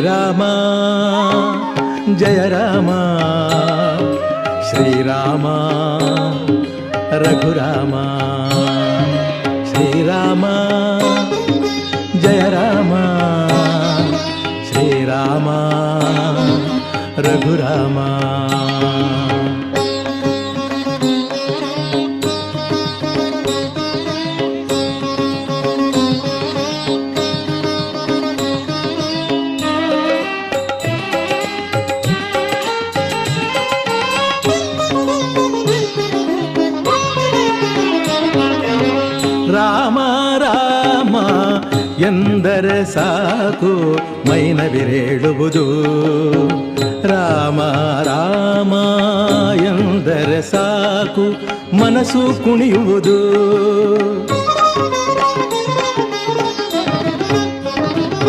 శ్రీరామ జయ రామ శ్రీరామ రఘురామ శ్రీరామ జయ రామ శ్రీరామ రఘురామ. ರಾಮ ರಾಮ ಎಂದರೆ ಸಾಕು ಮೈನವಿರೇಳುವುದು ರಾಮ ರಾಮ ಎಂದರೆ ಸಾಕು ಮನಸ್ಸು ಕುಣಿಯುವುದು